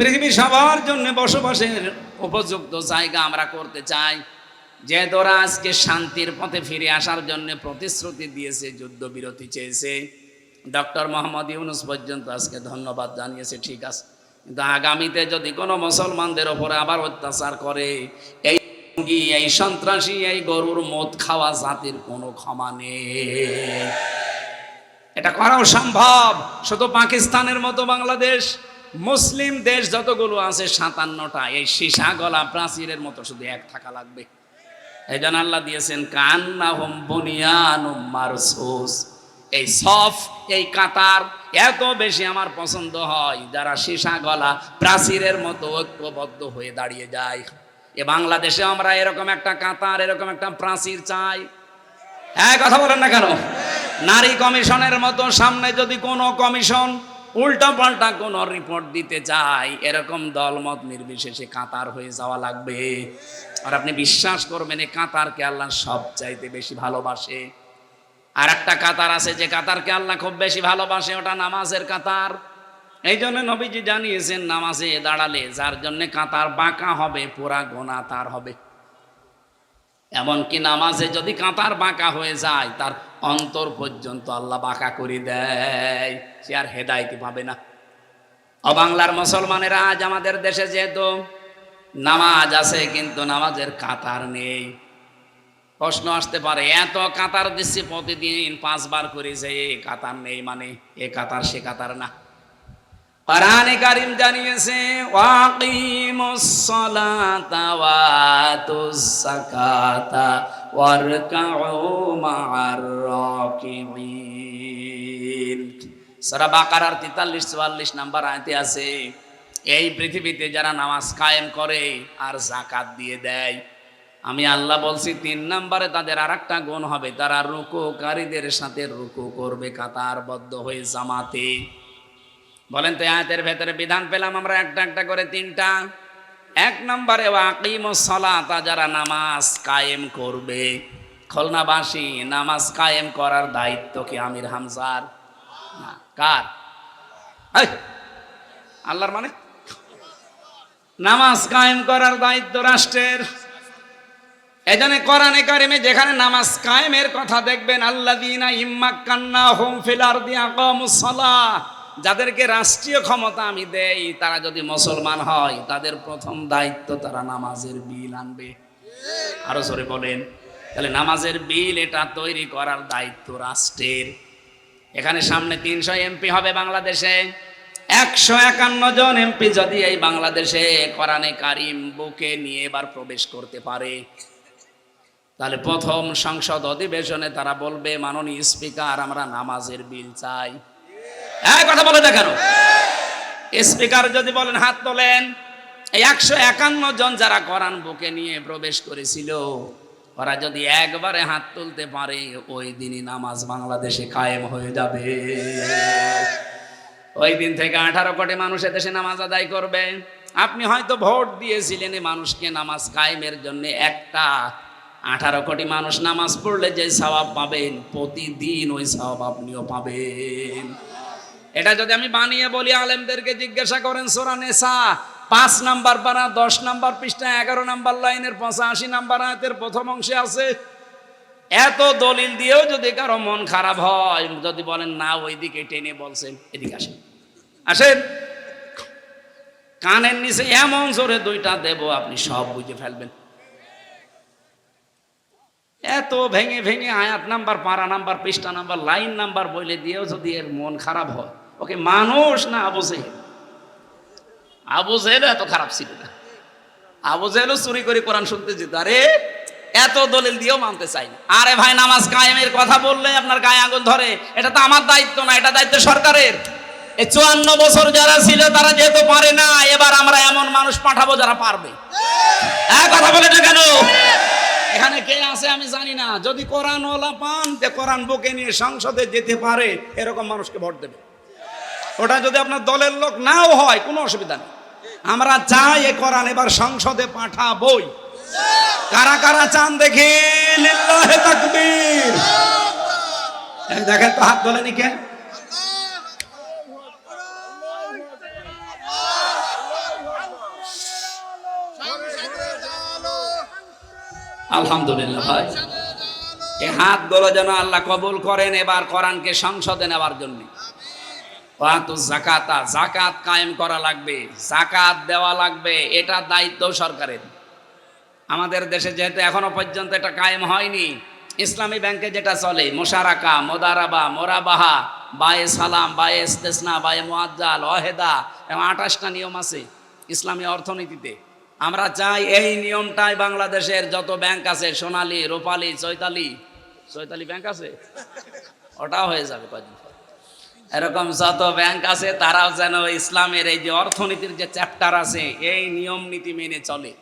পৃথিবী সবার জন্য বসবাসের উপযুক্ত জায়গা আমরা করতে চাই। যে তোরা আজকে শান্তির পথে ফিরে আসার জন্য প্রতিশ্রুতি দিয়েছে, যুদ্ধবিরতি চেয়েছে। ডক্টর মোহাম্মদ ইউনুস পর্যন্ত আজকে ধন্যবাদ জানিয়েছে, ঠিক আছে। কিন্তু আগামীতে যদি কোনো মুসলমানদের ওপরে আবার অত্যাচার করে, এই এই সন্ত্রাসী, এই গরুর মদ খাওয়া জাতির কোনো ক্ষমা নেই। এটা করাও সম্ভব। শুধু পাকিস্তানের মতো বাংলাদেশ মুসলিম দেশ যতগুলো আছে, সাতান্নটা। এই সীসা গলা প্রাচীরের মতো শুধু এক থাকা লাগবে। এই জন্য আল্লাহ দিয়েছেন কান্না হোম বুনিয়ান এই সফ, এই কাতার এত বেশি আমার পছন্দ হয়, যারা সীসা গলা প্রাচীরের মতো ঐক্যবদ্ধ হয়ে দাঁড়িয়ে যায়। এ বাংলাদেশে আমরা এরকম একটা কাতার, এরকম একটা প্রাচীর চাই। হ্যাঁ কথা বলেন না কেন? নারী কমিশনের মতো সামনে যদি কোনো কমিশন উল্টা পাল্টা কোনো রিপোর্ট দিতে চায় এরকম দলমত নির্বিশেষে কাতার হয়ে যাওয়া লাগবে। আর আপনি বিশ্বাস করবেন, এই কাতারকে আল্লাহ সব চাইতে বেশি ভালোবাসে। আর একটা কাতার আছে যে কাতারকে আল্লাহ খুব বেশি ভালোবাসে, ওটা নামাজের কাতার। এই জন্য নবীজি জানিয়েছেন, নামাজে দাঁড়ালে যার জন্য কাতার বাঁকা হবে, পুরা গোনা তার হবে। এমনকি নামাজে যদি কাতার বাঁকা হয়ে যায়, তার অন্তর পর্যন্ত আল্লাহ বাঁকা করে দেয়। সে আর হেদায়তি পাবে না। অবাংলার মুসলমানেরা, আজ আমাদের দেশে যেহেতু নামাজ আছে, কিন্তু নামাজের কাতার নেই। প্রশ্ন আসতে পারে, এত কাতার দিচ্ছি, প্রতিদিন পাঁচবার করেছে, এ কাতার নেই মানে এ কাতার সে কাতার না। কোরআনে কারিম জানিয়েছে ওয়াকিমুস সালাতা ওয়াতুস যাকাতা ওয়ারকাউ মা'আর রাকিবিন সূরা বাকারার 43 44 নাম্বার আয়াতে আছে, এই পৃথিবীতে যারা নামাজ কায়েম করে আর জাকাত দিয়ে দেয়, আমি আল্লাহ বলছি তিন নম্বরে তাদের আর একটা গুণ হবে, তারা রুকুকারীদের সাথে রুকু করবে কাতারবদ্ধ হয়ে জামাতে। বলেন তো আয়াতের ভেতরে বিধান পেলাম আমরা একটা একটা করে তিনটা। এক নম্বরে ওয়াকিম সলাতা, যারা নামাজ কায়েম করবে। খুলনাবাসী, নামাজ কায়েম করার দায়িত্ব কি আমির হামজার? কার? আল্লাহর মানে? নামাজ কায়েম করার দায়িত্ব রাষ্ট্রের। এজন্য কোরআনে কারিমে যেখানে নামাজ কায়েমের কথা দেখবেন, আল্লাযীনা ইম্মাক্কান্না হুম ফিল আরদি আকামুস সালাহ। যাদেরকে রাষ্ট্রীয় ক্ষমতা আমি দেই, তারা যদি মুসলমান হয়, তাদের প্রথম দায়িত্ব তারা নামাজের বিল আনবে। আরও জোরে বলেন, তাহলে নামাজের বিল এটা তৈরি করার দায়িত্ব রাষ্ট্রের। এখানে সামনে তিনশো এমপি হবে বাংলাদেশে। একশো একান্ন জন এমপি যদি এই বাংলাদেশে কোরআনে কারিম বুকে নিয়ে এবার প্রবেশ করতে পারে। তাহলে প্রথম সংসদ অধিবেশনে তারা বলবে, মাননীয় স্পিকার, আমরা নামাজের বিল চাই। হ্যাঁ কথা বলে না স্পিকার যদি বলেন, হাত তোলেন। এই একশো একান্ন জন যারা কোরআন বুকে নিয়ে প্রবেশ করেছিল, ওরা যদি একবারে হাত তুলতে পারে, ওই দিনই নামাজ বাংলাদেশে কায়েম হয়ে যাবে। ওই দিন থেকে আঠারো কোটি মানুষ দেশে নামাজ আদায় করবে। আপনি হয়তো ভোট দিয়েছিলেন মানুষকে নামাজ কায়েমের জন্য। একটা আঠারো কোটি মানুষ নামাজ পড়লে যে সওয়াব পাবেন, প্রতিদিন ওই সওয়াব আপনিও পাবেন। এটা যদি আমি বানিয়ে বলি, আলেমদেরকে জিজ্ঞাসা করেন, সোরা নেশা পাঁচ নাম্বার পারা, দশ নাম্বার পৃষ্ঠা, এগারো নাম্বার লাইনের পঁচাশি নাম্বার আয়াতের প্রথম অংশে আছে। এত দলিল দিয়েও যদি কারও মন খারাপ হয়, যদি বলেন, না, ওইদিকে টেনে বলছেন এদিকে আসেন। আসেন। কানের নিচে এমন জোরে দুইটা দেব, আপনি সব বুঝে ফেলবেন। এত ভেঙে ভেঙে আয়াত নাম্বার, পারা নাম্বার, পৃষ্ঠা নাম্বার, লাইন নাম্বার বলে দিয়েও যদি এর মন খারাপ হয় ওকে, মানুষ না আবু জেহেল? আবু জেহেল এত খারাপ ছিল না। আবু জেহেলও চুরি করে কোরআন শুনতে যেত। আরে, এত দলিল দিয়েও মানতে চাই না। আরে ভাই, নামাজ কায়েমের কথা বললে আপনার গায়ে আগুন ধরে। এটা তো আমার দায়িত্ব না, এটা দায়িত্ব সরকারের। এই চুয়ান্ন বছর যারা ছিল, তারা যেহেতু পারে না, এবার আমরা এমন মানুষ পাঠাবো যারা পারবে। হ্যাঁ কথা বলে না কেন? এখানে কে আছে আমি জানি না। যদি কোরআন ওলা পান, তে কোরআন বুকে নিয়ে সংসদে যেতে পারে, এরকম মানুষকে ভোট দেবে। ওটা যদি আপনার দলের লোক নাও হয়, কোনো অসুবিধা নেই। আমরা চাই এ করান এবার সংসদে পাঠাবই। কারা কারা চান দেখি দেখেন তো হাত তোলেনি কেন আলহামদুলিল্লাহ ভাই। এই হাতগুলো যেন আল্লাহ কবুল করেন, এবার করানকে সংসদে নেওয়ার জন্য। ওয়াতু জাকাতা জাকাত কায়েম করা লাগবে জাকাত দেওয়া লাগবে, এটা দায়িত্ব সরকারের আমাদের দেশে যেহেতু এখনও পর্যন্ত এটা কায়েম হয়নি, ইসলামী ব্যাংকে যেটা চলে, মোশারাকা, মোদারাবা, মোরাবাহা, বায়ে সালাম, বায়ে ইস্তেসনা, বায়ে মোয়াজ্জাল অহেদা এবং আঠাশটা নিয়ম আছে ইসলামী অর্থনীতিতে আমরা চাই এই নিয়মটাই বাংলাদেশের যত ব্যাংক আছে, সোনালী, রূপালী, চৈতালি চৈতালি ব্যাংক আছে, ওটাও হয়ে যাবে কদিন। এরকম যত ব্যাংক আছে, তারাও যেন ইসলামের এই যে অর্থনীতির যে চ্যাপ্টার আছে, এই নিয়ম নীতি মেনে চলে।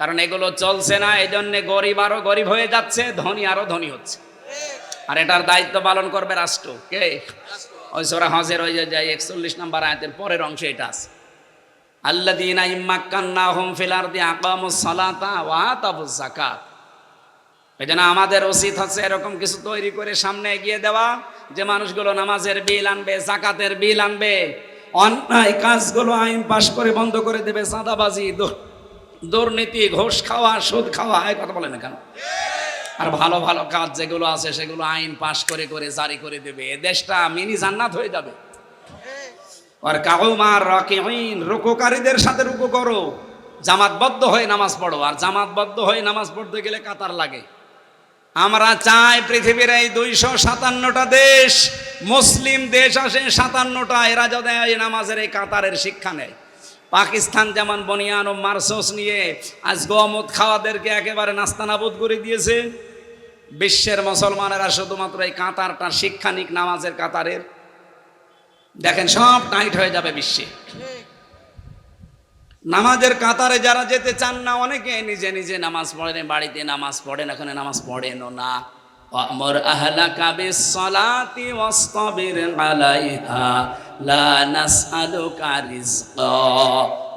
কারণ এগুলো চলছে না এই জন্য গরিব আরও গরিব হয়ে যাচ্ছে, ধনী আরও ধনী হচ্ছে। আর এটার দায়িত্ব পালন করবে রাষ্ট্র। কে? ওই সোরা হজের ওই যে একচল্লিশ নম্বর আয়াতের পরের অংশে এটা আছে। আল্লাদিনা ইম্মাক্কান্না হুম ফিল আরদি আকামুস সালাতা ওয়া আতাবুজ যাকাত। এই জন্য আমাদের উচিত হচ্ছে এরকম কিছু তৈরি করে সামনে এগিয়ে দেওয়া। যে মানুষগুলো নামাজের বিল আনবে, জাকাতের বিল আনবে, অন্যায় কাজগুলো আইন পাশ করে বন্ধ করে দেবে সাদাবাজি দুর্নীতি, ঘোষ খাওয়া, সুদ খাওয়া, এই কথা বলে না কেন? আর ভালো ভালো কাজ যেগুলো আছে সেগুলো আইন পাশ করে করে জারি করে দেবে। এ দেশটা মিনি জান্নাত হয়ে যাবে। আর কাউমার রকিহীন, রুকুকারীদের সাথে রুকু করো। জামাতবদ্ধ হয়ে নামাজ পড়ো। আর জামাতবদ্ধ হয়ে নামাজ পড়তে গেলে কাতার লাগে। আমরা চাই পৃথিবীর এই দুইশো সাতান্নটা দেশ, মুসলিম দেশ আসে সাতান্নটা, এরা যদি এই নামাজের এই কাতারের শিক্ষা নেয়। পাকিস্তান যেমন বনিয়ান ও মার্সোস নিয়ে আজ গমত খাওয়াদেরকে একেবারে নাস্তানাবুদ করে দিয়েছে। বিশ্বের মুসলমানেরা শুধুমাত্র এই কাতারটা শিক্ষা নিক, নামাজের কাতারের। দেখেন সব টাইট হয়ে যাবে বিশ্বে। নামাজের কাতারে যারা যেতে চান না, অনেকে নিজে নিজে নামাজ পড়েন বাড়িতে নামাজ পড়েন এখানে নামাজ পড়েনও না অমর আহলাকা বিসসালাতি ওয়াসতাবির আলাইহা, লা নাসআলুকা রিজকা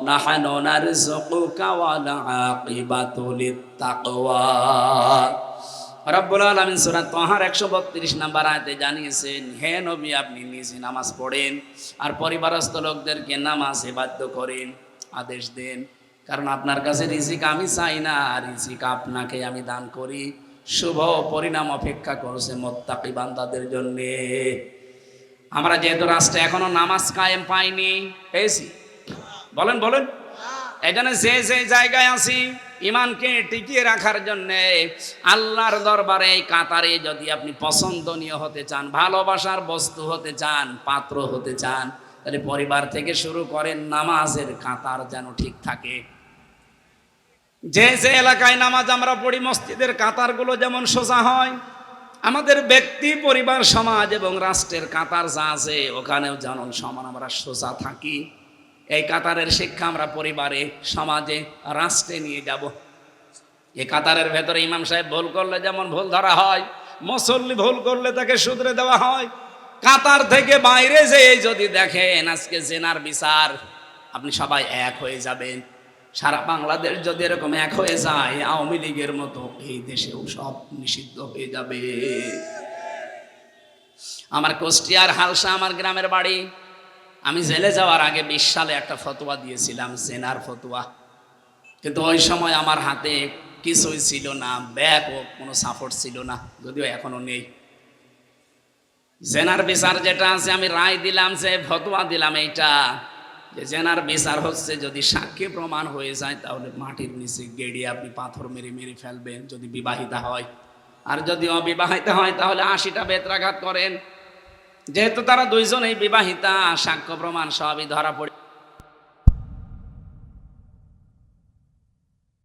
নাহনু নারযুকুকা ওয়াল আকিবাতু লিত্তাকওয়া। রব্বুল আলামিন সূরা তাহার 132 নাম্বার আয়াতে জানিয়েছেন, হে নবী, আপনি নিজে নামাজ পড়েন আর পরিবারস্থ লোকদেরকে নামাজে বাধ্য করেন। আদেশ দেন। কারণ আপনার কাছে রিজিক আমি চাই না রিজিক আপনাকে আমি দান করি। শুভ পরিণাম অপেক্ষা করছে মোত্তাকি বান্দাদের জন্যে। আমরা যেহেতু রাষ্ট্রে এখনও নামাজ কায়েম পাইনি, পেয়েছি? বলেন বলেন। এখানে যে যে জায়গায় আছি, ইমানকে টিকিয়ে রাখার জন্যে আল্লাহর দরবারে এই কাতারে যদি আপনি পছন্দনীয় হতে চান, ভালোবাসার বস্তু হতে চান, পাত্র হতে চান তাহলে পরিবার থেকে শুরু করেন, নামাজের কাতার যেন ঠিক থাকে। যে যে এলাকায় নামাজ আমরা পড়ি, মসজিদের কাতারগুলো যেমন সোজা হয়, আমাদের ব্যক্তি, পরিবার, সমাজ এবং রাষ্ট্রের কাতার যা আছে, ওখানেও যেমন সমান আমরা সোজা থাকি। এই কাতারের শিক্ষা আমরা পরিবারে, সমাজে, রাষ্ট্রে নিয়ে যাব। এই কাতারের ভেতরে ইমাম সাহেব ভুল করলে যেমন ভুল ধরা হয়, মুসল্লি ভুল করলে তাকে শুধরে দেওয়া হয়। কাতার থেকে বাইরে যে যদি দেখেন আজকে জেনার বিচার, আপনি সবাই এক হয়ে যাবেন। সারা বাংলাদেশ যদি এরকম এক হয়ে যায়, আওয়ামী লীগের মতো এই দেশেও সব নিষিদ্ধ হয়ে যাবে। আমার কুষ্টিয়ার হালসা আমার গ্রামের বাড়ি, আমি জেলে যাওয়ার আগে বিশ সালে একটা ফতোয়া দিয়েছিলাম, জেনার ফতোয়া। কিন্তু ওই সময় আমার হাতে কিছুই ছিল না ব্যাগ ও কোনো সাপোর্ট ছিল না, যদিও এখনও নেই। জেনার বিচার যেটা আছে, আমি রায় দিলাম যে ফতোয়া দিলাম এইটা। যে জেনার বিচার হচ্ছে, যদি সাক্ষী প্রমাণ হয়ে যায়, তাহলে মাটির নিচে গেড়িয়ে আপনি পাথর মেরে মেরে ফেলবেন, যদি বিবাহিতা হয়। আর যদি অবিবাহিতা হয়, তাহলে আশিটা বেত্রাঘাত করেন। যেহেতু তারা দুইজনেই বিবাহিতা, সাক্ষ্য প্রমাণ সবই ধরা পড়ে।